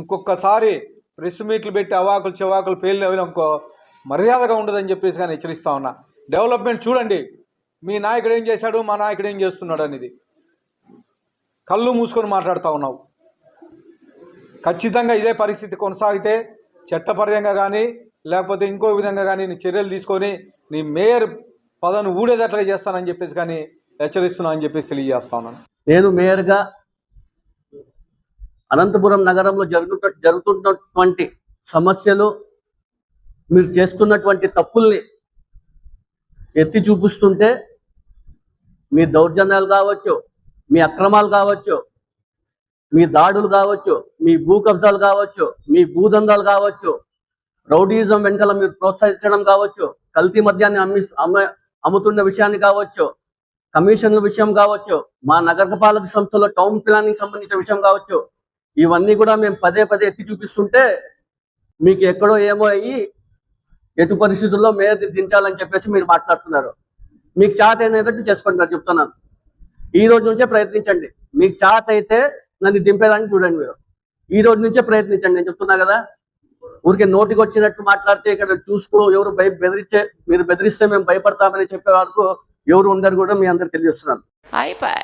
ఇంకొకసారి ప్రెస్ మీట్లు పెట్టి అవాకులు చెవాకులు పేలినవి ఇంకో మర్యాదగా ఉండదని చెప్పేసి కానీ హెచ్చరిస్తా ఉన్నా. డెవలప్మెంట్ చూడండి. మీ నాయకుడు ఏం చేశాడు? మా నాయకుడు ఏం చేస్తున్నాడు అనేది. కళ్ళు మూసుకొని మాట్లాడుతూ ఉన్నావు. ఖచ్చితంగా ఇదే పరిస్థితి కొనసాగితే చట్టపరంగా కానీ లేకపోతే ఇంకో విధంగా కానీ నీ చర్యలు తీసుకొని నీ మేయర్ పదను ఊడేదట్లుగా చేస్తానని చెప్పేసి కానీ హెచ్చరిస్తున్నా అని చెప్పేసి తెలియజేస్తా ఉన్నాను. నేను మేయర్గా అనంతపురం నగరంలో జరుగుత జరుగుతున్నటువంటి సమస్యలు మీరు చేస్తున్నటువంటి తప్పుల్ని ఎత్తి చూపిస్తుంటే మీ దౌర్జన్యాలు కావచ్చు మీ అక్రమాలు కావచ్చు మీ దాడులు కావచ్చు మీ భూ కబ్జాలు కావచ్చు మీ భూదందాలు కావచ్చు రౌడీజం వెనకాల మీరు ప్రోత్సహించడం కావచ్చు కల్తీ మద్యాన్ని అమ్మి అమ్ముతున్న విషయాన్ని కావచ్చు కమిషన్ల విషయం కావచ్చు మా నగరపాలక సంస్థలో టౌన్ ప్లానింగ్ సంబంధించిన విషయం కావచ్చు ఇవన్నీ కూడా మేము పదే పదే ఎత్తి చూపిస్తుంటే మీకు ఎక్కడో ఏమో అయ్యి ఎటు పరిస్థితుల్లో మేయర్ దించాలని చెప్పేసి మీరు మాట్లాడుతున్నారు. మీకు చాట్ అయినట్టు చేసుకోండి చెప్తున్నాను. ఈ రోజు నుంచే ప్రయత్నించండి. మీకు చాత అయితే నన్ను దింపేదానికి చూడండి మీరు. ఈ రోజు నుంచే ప్రయత్నించండి. నేను చెప్తున్నా కదా ఊరికే నోటికి వచ్చినట్టు మాట్లాడితే ఇక్కడ చూసుకో ఎవరు భయ బెదిరిస్తే మీరు బెదిరిస్తే మేము భయపడతామని చెప్పే వరకు ఎవరు ఉండరు కూడా మీ అందరు తెలియజేస్తున్నాను. అయిపోయి.